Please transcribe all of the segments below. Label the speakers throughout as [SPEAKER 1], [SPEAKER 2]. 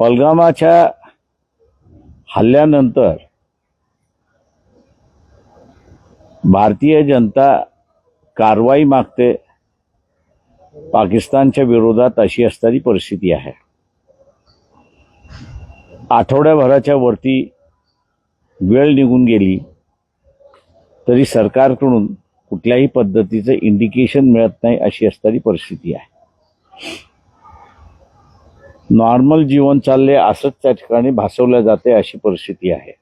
[SPEAKER 1] पलगामाच्या हल्ल्यानंतर भारतीय जनता कारवाई मागते पाकिस्तानच्या विरोधात अशी असणारी परिस्थिती आहे. आठवड्याभराच्या वरती वेळ निघून गेली तरी सरकारकडून कुठल्याही पद्धतीचं इंडिकेशन मिळत नाही अशी असणारी परिस्थिती आहे. नॉर्मल जीवन चालले असंच त्या ठिकाणी भासवलं जाते अशी परिस्थिती आहे.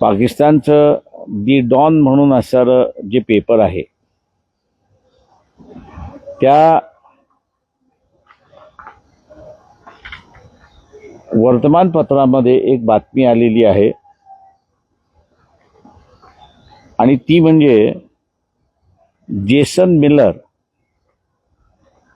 [SPEAKER 1] पाकिस्तानचं दी डॉन म्हणून असणारं जे पेपर आहे त्या वर्तमानपत्रामध्ये एक बातमी आलेली आहे. आणि ती म्हणजे जेसन मिलर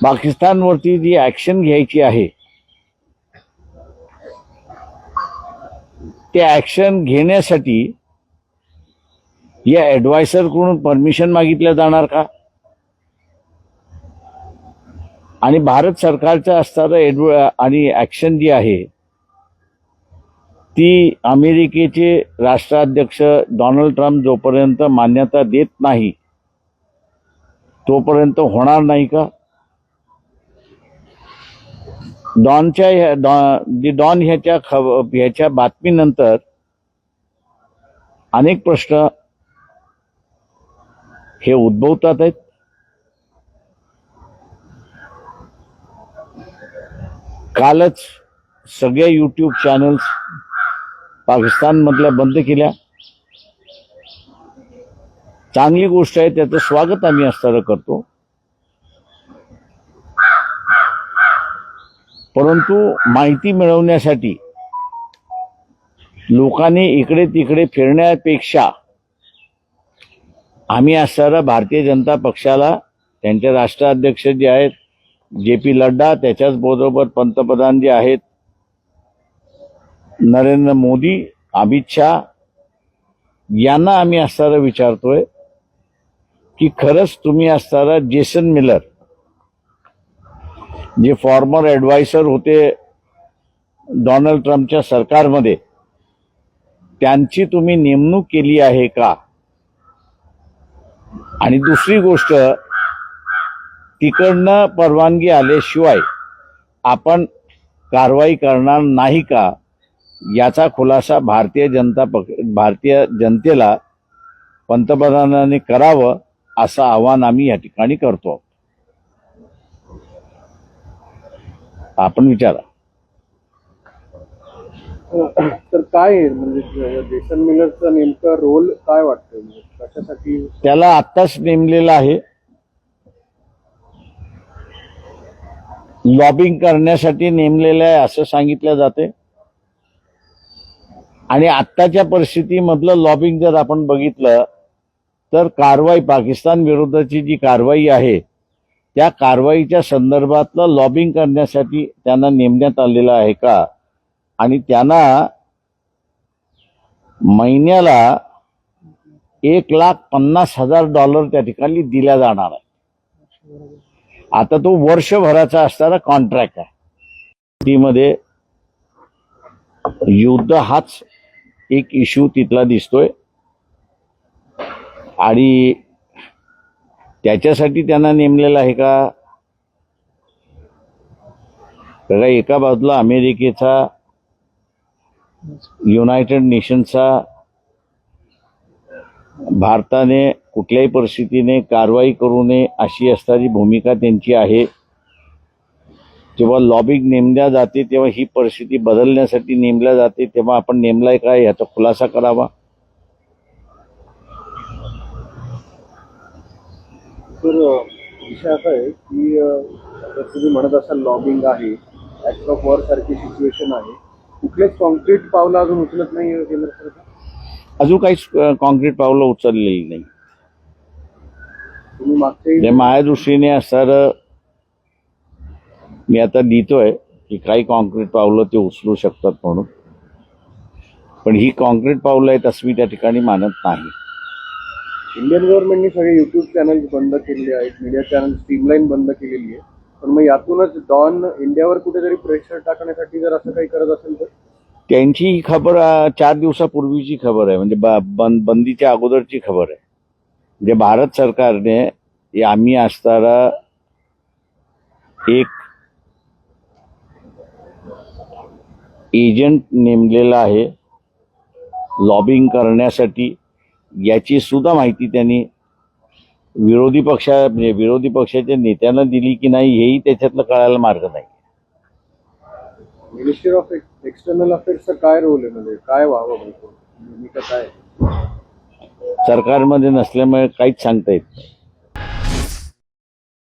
[SPEAKER 1] पाकिस्तानवरती जी ॲक्शन घ्यायची आहे ते ॲक्शन घेण्यासाठी या ॲडवायसरकडून परमिशन मागितल्या जाणार का? आणि भारत सरकारचं असणारं एडव आणि ॲक्शन जी आहे ती अमेरिकेचे राष्ट्राध्यक्ष डोनाल्ड ट्रम्प जोपर्यंत मान्यता देत नाही तोपर्यंत होणार नाही का? डॉनच्या ह्या डॉन दी डॉन ह्याच्या खब ह्याच्या बातमीनंतर अनेक प्रश्न हे उद्भवतात आहेत. कालच सगळ्या यूट्यूब चॅनल्स पाकिस्तानमधल्या बंद केल्या. चांगली गोष्ट आहे त्याचं स्वागत आम्ही असताना करतो. परंतु माहिती मिळवण्यासाठी लोकांनी इकडे तिकडे फिरण्यापेक्षा आम्ही असणारा भारतीय जनता पक्षाला त्यांचे राष्ट्राध्यक्ष जे आहेत जे पी लड्डा त्याच्याच बरोबर पंतप्रधान जे आहेत नरेंद्र मोदी अमित शहा यांना आम्ही असणारा विचारतोय की खरंच तुम्ही असणारा जेसन मिलर जे फॉर्मर ॲडवायसर होते डोनाल्ड ट्रम्पच्या सरकारमध्ये त्यांची तुम्ही नेमणूक केली आहे का? आणि दुसरी गोष्ट तिकडनं परवानगी आल्याशिवाय आपण कारवाई करणार नाही का? याचा खुलासा भारतीय जनता पक्ष भारतीय जनतेला पंतप्रधानांनी करावं असं आवाहन आम्ही या ठिकाणी करतो. आपण विचारा.
[SPEAKER 2] तर काय आहे म्हणजे जेसन मिलरचा नेमका रोल काय वाटतोय? म्हणजे कशासाठी?
[SPEAKER 1] त्याला आत्ताच नेमलेलं आहे. लॉबिंग करण्यासाठी नेमलेलं आहे असं सांगितलं जाते. आणि आत्ताच्या परिस्थितीमधलं लॉबिंग जर आपण बघितलं तर कारवाई पाकिस्तान विरोधाची जी कारवाई आहे त्या कारवाईच्या संदर्भातलं लॉबिंग करण्यासाठी त्यांना नेमण्यात आलेलं आहे का? आणि त्यांना महिन्याला एक लाख पन्नास हजार डॉलर त्या ठिकाणी दिल्या जाणार आहे आता तो वर्षभराचा असणारा कॉन्ट्रॅक्ट आहे. तीमध्ये युद्ध हाच एक इश्यू तिथला दिसतोय. आणि त्याच्यासाठी त्यांना नेमलेलं आहे का? बघा एका बाजूला अमेरिकेचा युनायटेड नेशनचा भारताने कुठल्याही परिस्थितीने कारवाई करू नये अशी असणारी भूमिका त्यांची आहे. जेव्हा लॉबिंग नेमल्या जाते तेव्हा ही परिस्थिती बदलण्यासाठी नेमल्या जाते तेव्हा आपण नेमलाय काय याचा खुलासा करावा.
[SPEAKER 2] तर विषय असा आहे की तर तुम्ही म्हणत असाल लॉबिंग आहे ऍक्ट ऑफ वॉर सारखी सिच्युएशन आहे. कुठलेच कॉन्क्रीट पावलं अजून उचलत नाही केंद्र सरकार?
[SPEAKER 1] अजून काहीच कॉन्क्रीट पावलं उचललेली नाही.
[SPEAKER 2] तुम्ही मागच्या
[SPEAKER 1] म्हणजे माझ्या दृष्टीने असणार मी आता लिहितोय की काही कॉन्क्रीट पावलं ते उचलू शकतात म्हणून. पण ही कॉन्क्रीट पावलं आहेत असं मी त्या ठिकाणी मानत नाही.
[SPEAKER 2] इंडियन गव्हर्नमेंटने सगळे युट्यूब चॅनल्स बंद केलेले आहेत मीडिया चॅनल स्ट्रीमलाईन बंद केलेली आहे पण मग यातूनच डॉन इंडियावर कुठेतरी प्रेशर टाकण्यासाठी जर असं काही करत असेल तर?
[SPEAKER 1] त्यांची ही खबर चार दिवसापूर्वीची खबर आहे. म्हणजे बंद बंदीच्या अगोदरची खबर आहे. म्हणजे भारत सरकारने आम्ही असताना एक एजंट नेमलेला आहे. लॉबिंग करण्यासाठी याची सुद्धा माहिती त्यांनी विरोधी पक्षा म्हणजे विरोधी पक्षाच्या नेत्यांना दिली की नाही हेही त्याच्यातलं कळायला मार्ग नाही.
[SPEAKER 2] मिनिस्ट्री ऑफ एक्सटर्नल अफेअर्सचा काय रोल आहे? म्हणजे काय व्हावं भूमिका? काय?
[SPEAKER 1] सरकारमध्ये नसल्यामुळे काहीच सांगता येत नाही.